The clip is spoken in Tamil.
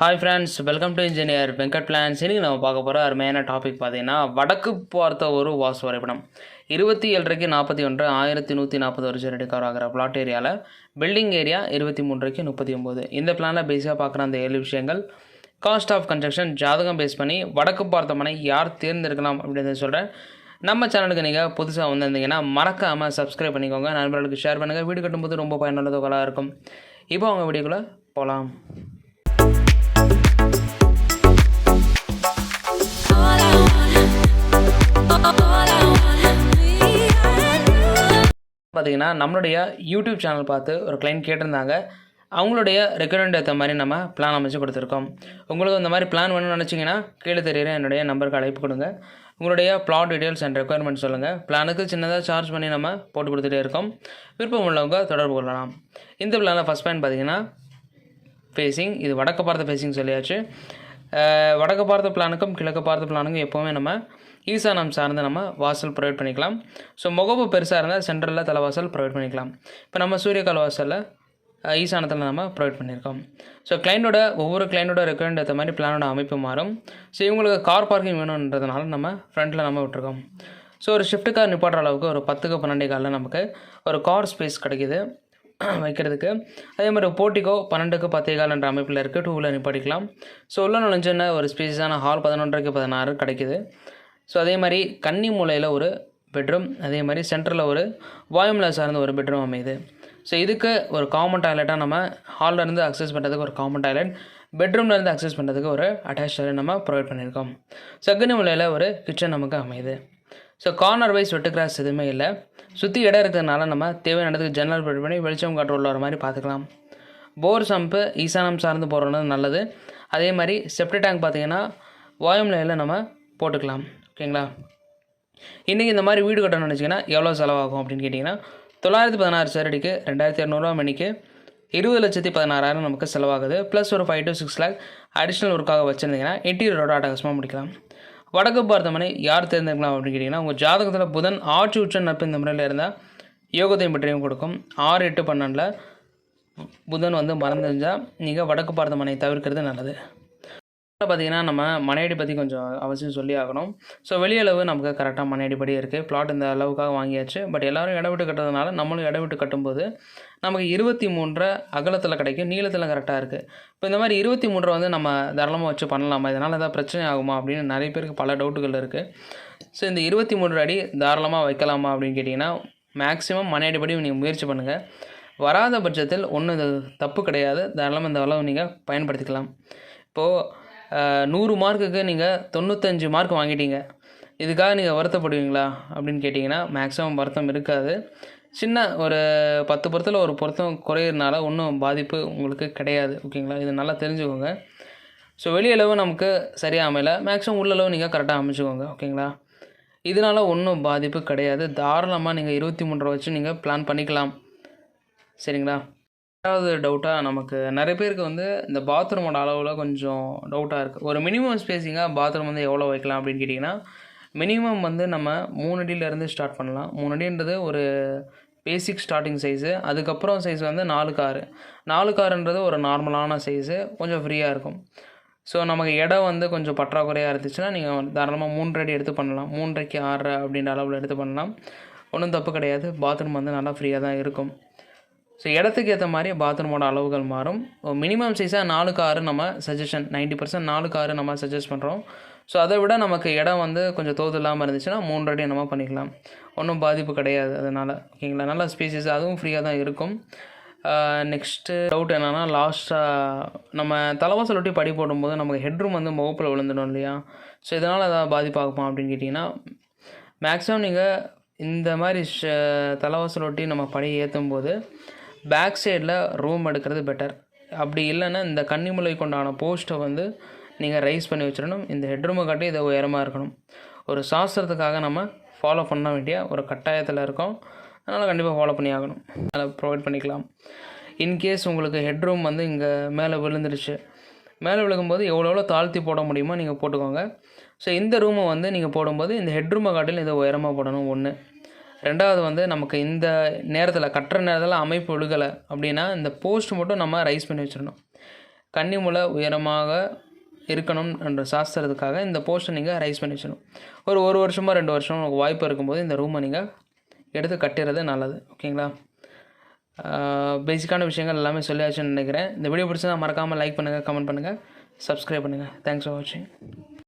Hi friends welcome to engineer Venkat plans இன்னைக்கு நம்ம பார்க்க போகிற அருமையான டாபிக் பார்த்தீங்கன்னா வடக்கு பார்த்த ஒரு வாசு வரைபடம். இருபத்தி ஏழரைக்கு நாற்பத்தி ஒன்று ஆயிரத்தி நூற்றி நாற்பது வருஷம் ரெடி கவர் ஆகிற பிளாட் ஏரியாவில் பில்டிங் ஏரியா இருபத்தி மூன்றுக்கு முப்பத்தி ஒம்பது. இந்த பிளானில் பேஸிக்காக பார்க்குற அந்த ஏழு விஷயங்கள் காஸ்ட் ஆஃப் கன்ஸ்ட்ரக்ஷன் ஜாதகம் பேஸ் பண்ணி வடக்கு பார்த்த மனை யார் தேர்ந்தெடுக்கலாம் அப்படின்னு சொல்கிறேன் நம்ம சேனலுக்கு நீங்கள் புதுசாக வந்திருந்தீங்கன்னா மறக்காமல் சப்ஸ்கிரைப் பண்ணிக்கோங்க. நண்பர்களுக்கு ஷேர் பண்ணுங்கள் வீடு கட்டும்போது ரொம்ப பயனுள்ளதாக இருக்கும். இப்போ அவங்க வீடியோக்குள்ளே போகலாம் பார்த்தீங்கன்னா நம்மளுடைய யூடியூப் சேனல் பார்த்து ஒரு கிளைண்ட் கேட்டிருந்தாங்க. அவங்களுடைய ரெக்குவயர்மெண்ட் ஏற்ற மாதிரி நம்ம பிளான் அமைச்சு கொடுத்துருக்கோம். உங்களுக்கு இந்த மாதிரி பிளான் வேணும்னு நினச்சிங்கன்னா கீழே தெரியுற என்னுடைய நம்பருக்கு அழைப்பு கொடுங்க. உங்களுடைய பிளாட் டீட்டெயில்ஸ் அண்ட் ரெக்குயர்மெண்ட் சொல்லுங்கள் பிளானுக்கு சின்னதாக சார்ஜ் பண்ணி நம்ம போட்டு கொடுத்துட்டே இருக்கோம். விருப்பம் உள்ளவங்க தொடர்பு கொள்ளலாம். இந்த பிளானில் ஃபஸ்ட் பாயிண்ட் பார்த்திங்கன்னா ஃபேஸிங் இது வடக்கு பார்த்த ஃபேஸிங் சொல்லியாச்சு. வடக்கு பார்த்த பிளானுக்கும் கிழக்கு பார்த்த பிளானுக்கும் எப்போவுமே நம்ம ஈசானம் சார்ந்து நம்ம வாசல் ப்ரொவைட் பண்ணிக்கலாம். ஸோ முகப்பு பெருசாக இருந்தால் சென்ட்ரலில் தலைவாசல் ப்ரொவைட் பண்ணிக்கலாம். இப்போ நம்ம சூரியகால் வாசலில் ஈசானத்தில் நம்ம ப்ரொவைட் பண்ணியிருக்கோம் ஸோ கிளைண்டோட ஒவ்வொரு கிளைண்டோட ரெக்குவயர்மெண்ட் ஏற்ற மாதிரி பிளானோட அமைப்பு மாறும். ஸோ இவங்களுக்கு கார் பார்க்கிங் வேணுன்றதுனால நம்ம ஃப்ரண்ட்டில் நம்ம விட்டுருக்கோம். ஸோ ஒரு ஷிஃப்ட் கார் நிப்பாட்டுற அளவுக்கு ஒரு பத்துக்கு பன்னெண்டு காலில் நமக்கு ஒரு கார் ஸ்பேஸ் கிடைக்கிது. வைக்கிறதுக்கு. அதே மாதிரி போர்ட்டிகோ பன்னெண்டுக்கு பத்தே கால் என்ற அமைப்பில் இருக்குது டூ வீலர் நிப்பாட்டிக்கலாம் ஸோ உள்ள நுழைஞ்சோன்னா ஒரு ஸ்பேஸான ஹால் பதினொன்றரைக்கு பதினாறு கிடைக்குது. ஸோ அதே மாதிரி கன்னி மூலையில் ஒரு பெட்ரூம் அதே மாதிரி சென்டரில் ஒரு வாயுமில் சார்ந்த ஒரு பெட்ரூம் அமையுது. ஸோ இதுக்கு ஒரு காமன் டாய்லெட்டாக நம்ம ஹால்லேருந்து அக்சஸ் பண்ணுறதுக்கு ஒரு காமன் டாய்லெட் பெட்ரூம்லேருந்து அக்சஸ் பண்ணுறதுக்கு ஒரு அட்டாச் டாய்லெட் நம்ம ப்ரொவைட் பண்ணியிருக்கோம். சகுனி மூலையில் ஒரு கிச்சன் நமக்கு அமையுது. ஸோ கார்னர் வைஸ் வெட்டு கிராஸ் எதுவுமே இல்லை. சுற்றி இடம் இருக்கிறதுனால நம்ம தேவையான இடத்துக்கு ஜன்னல் ப்ரொவைட் பண்ணி வெளிச்சம் காற்று உள்ள வர மாதிரி பார்த்துக்கலாம். போர் சம்பு ஈசானம் சார்ந்து போகிறது நல்லது. அதே மாதிரி செப்டி டேங்க் பார்த்தீங்கன்னா வாயும் நிலையில் நம்ம போட்டுக்கலாம். ஓகேங்களா? இன்றைக்கி இந்த மாதிரி வீடு கட்டணும்னு நினச்சிங்கன்னா எவ்வளோ செலவாகும் அப்படின்னு கேட்டிங்கன்னா தொள்ளாயிரத்தி பதினாறு சரடிக்கு ரெண்டாயிரத்தி இரநூறுவா மணிக்கு இருபது லட்சத்தி பதினாறாயிரம் நமக்கு செலவாகுது. ப்ளஸ் ஒரு five to six lakh additional ஒர்க்காக வச்சுருந்தீங்கன்னா இன்டீரியரோட அட்டகாசமாக முடிக்கலாம். வடக்கு பார்த்த மனை யார் தேர்ந்தெடுக்கலாம் அப்படின்னு கேட்டிங்கன்னா உங்கள் ஜாதகத்தில் புதன் ஆட்சி உச்ச நட்பு இந்த முறையில் இருந்தால் யோகத்தையும் பற்றியும் கொடுக்கும். ஆறு எட்டு பன்னெண்டில் புதன் வந்து மறந்துருந்தால் நீங்கள் வடக்கு பார்த்த மனை தவிர்க்கிறது நல்லது. பார்த்தீங்கன்னா நம்ம மனையடி பற்றி கொஞ்சம் அவசியம் சொல்லி ஆகணும். ஸோ வெளியளவு நமக்கு கரெக்டாக மனையடி இருக்குது பிளாட் இந்த அளவுக்காக வாங்கியாச்சு. பட் எல்லாரும் இடவிட்டு கட்டுறதுனால நம்மளும் இடவிட்டு விட்டு கட்டும்போது நமக்கு இருபத்தி மூன்றரை அகலத்தில் கிடைக்கும். நீளத்தில் கரெக்டாக இருக்குது இப்போ இந்த மாதிரி இருபத்தி மூன்றை வந்து நம்ம தாராளமாக வச்சு பண்ணலாமா? இதனால் ஏதாவது பிரச்சனை ஆகுமா? அப்படின்னு நிறைய பேருக்கு பல டவுட்டுகள் இருக்குது ஸோ இந்த இருபத்தி மூன்று அடி தாராளமாக வைக்கலாமா? அப்படின்னு கேட்டிங்கன்னா மேக்ஸிமம் மனை நீங்கள் முயற்சி பண்ணுங்கள் வராத பட்சத்தில் ஒன்றும் இது தப்பு கிடையாது. தாராளமாக இந்த அளவு நீங்கள் பயன்படுத்திக்கலாம். இப்போது நூறு மார்க்குக்கு நீங்கள் தொண்ணூத்தஞ்சு மார்க் வாங்கிட்டீங்க. இதுக்காக நீங்கள் வருத்தப்படுவீங்களா? அப்படின்னு கேட்டிங்கன்னா மேக்ஸிமம் வருத்தம் இருக்காது. சின்ன ஒரு பத்து பொருத்தில் ஒரு பொருத்தம் குறையிறதுனால ஒன்றும் பாதிப்பு உங்களுக்கு கிடையாது. ஓகேங்களா இது நல்லா தெரிஞ்சுக்கோங்க. ஸோ வெளியளவு நமக்கு சரியாக அமையல. மேக்ஸிமம் உள்ளளவு நீங்கள் கரெக்டாக அமைச்சுக்கோங்க. ஓகேங்களா இதனால் ஒன்றும் பாதிப்பு கிடையாது. தாராளமாக நீங்கள் இருபத்தி மூன்றரை வச்சு நீங்கள் பிளான் பண்ணிக்கலாம். சரிங்களா? ரெண்டாவது டவுட்டாக நமக்கு நிறைய பேருக்கு வந்து இந்த பாத்ரூமோட அளவில் கொஞ்சம் டவுட்டாக இருக்குது ஒரு மினிமம் ஸ்பேஸிங்காக பாத்ரூம் வந்து எவ்வளோ வைக்கலாம் அப்படின்னு கேட்டிங்கன்னா மினிமம் வந்து நம்ம மூணு அடியிலேருந்து ஸ்டார்ட் பண்ணலாம். மூணு அடின்றது ஒரு பேசிக் ஸ்டார்டிங் சைஸு அதுக்கப்புறம் சைஸ் வந்து நாலு காரு நாலு காருன்றது ஒரு நார்மலான சைஸு கொஞ்சம் ஃப்ரீயாக இருக்கும். ஸோ நமக்கு இடம் வந்து கொஞ்சம் பற்றாக்குறையாக இருந்துச்சுன்னா நீங்கள் தாராளமாக மூன்றரை அடி எடுத்து பண்ணலாம். மூன்றரைக்கு ஆறரை அப்படின்ற அளவில் எடுத்து பண்ணலாம். ஒன்றும் தப்பு கிடையாது. பாத்ரூம் வந்து நல்லா ஃப்ரீயாக தான் இருக்கும். ஸோ இடத்துக்கு ஏற்ற மாதிரி பாத்ரூமோட அளவுகள் மாறும். மினிமம் சைஸாக நாலு காரு நம்ம சஜஷன் 90% பர்சன்ட் நாலு காரு நம்ம சஜஸ்ட் பண்ணுறோம் ஸோ அதை விட நமக்கு இடம் வந்து கொஞ்சம் தோது இல்லாமல் இருந்துச்சுன்னா மூன்றடி நம்ம பண்ணிக்கலாம். ஒன்றும் பாதிப்பு கிடையாது அதனால். ஓகேங்களா நல்ல ஸ்பேசிஸ் அதுவும் ஃப்ரீயாக தான் இருக்கும். நெக்ஸ்ட்டு டவுட் என்னென்னா லாஸ்ட்டாக நம்ம தலைவாசல் ஒட்டி படி போடும்போது நமக்கு ஹெட்ரூம் வந்து முகப்பில் விழுந்துடும் இல்லையா? ஸோ இதனால் ஏதாவது பாதிப்பாகுமா அப்படின்னு கேட்டிங்கன்னா மேக்ஸிமம் நீங்கள் இந்த மாதிரி ஷ தலைவாசல் ஒட்டி நம்ம படி ஏற்றும் போது பேக் சைடில் ரூம் எடுக்கிறது பெட்டர் அப்படி இல்லைன்னா இந்த கன்னிமுலை கொண்டான போஸ்ட்டை வந்து நீங்கள் ரைஸ் பண்ணி வச்சிடணும். இந்த ஹெட்ரூமை காட்டி இதை உயரமாக இருக்கணும். ஒரு சாஸ்திரத்துக்காக நம்ம ஃபாலோ பண்ண வேண்டிய ஒரு கட்டாயத்தில் இருக்கோம். அதனால் கண்டிப்பாக ஃபாலோ பண்ணி ஆகணும். அதை ப்ரொவைட் பண்ணிக்கலாம். இன்கேஸ் உங்களுக்கு ஹெட்ரூம் வந்து இங்கே மேலே விழுந்துருச்சு. மேலே விழுகும்போது எவ்வளோ எவ்வளோ தாழ்த்தி போட முடியுமோ நீங்கள் போட்டுக்கோங்க. ஸோ இந்த ரூமை வந்து நீங்கள் போடும்போது இந்த ஹெட்ரூமை காட்டிலும் இதை உயரமாக போடணும். ஒன்று ரெண்டாவது வந்து நமக்கு இந்த நேரத்தில் கட்டுற நேரத்தில் அமைப்பு விழுகலை அப்படின்னா இந்த போஸ்ட் மட்டும் நம்ம ரைஸ் பண்ணி வச்சிடணும். கன்னிமுலை உயரமாக இருக்கணும் என்ற சாஸ்திரத்துக்காக இந்த போஸ்ட்டை நீங்கள் ரைஸ் பண்ணி வச்சிடணும். ஒரு ஒரு வருஷமோ ரெண்டு வருஷம் உங்களுக்கு வாய்ப்பு இருக்கும்போது இந்த ரூமை நீங்கள் எடுத்து கட்டிடுறது நல்லது. ஓகேங்களா? பேசிக்கான விஷயங்கள் எல்லாமே சொல்லியாச்சுன்னு நினைக்கிறேன். இந்த வீடியோ பிடிச்சா மறக்காமல் லைக் பண்ணுங்கள் கமெண்ட் பண்ணுங்கள் சப்ஸ்கிரைப் பண்ணுங்கள் தேங்க்ஸ் ஃபார் வாட்சிங்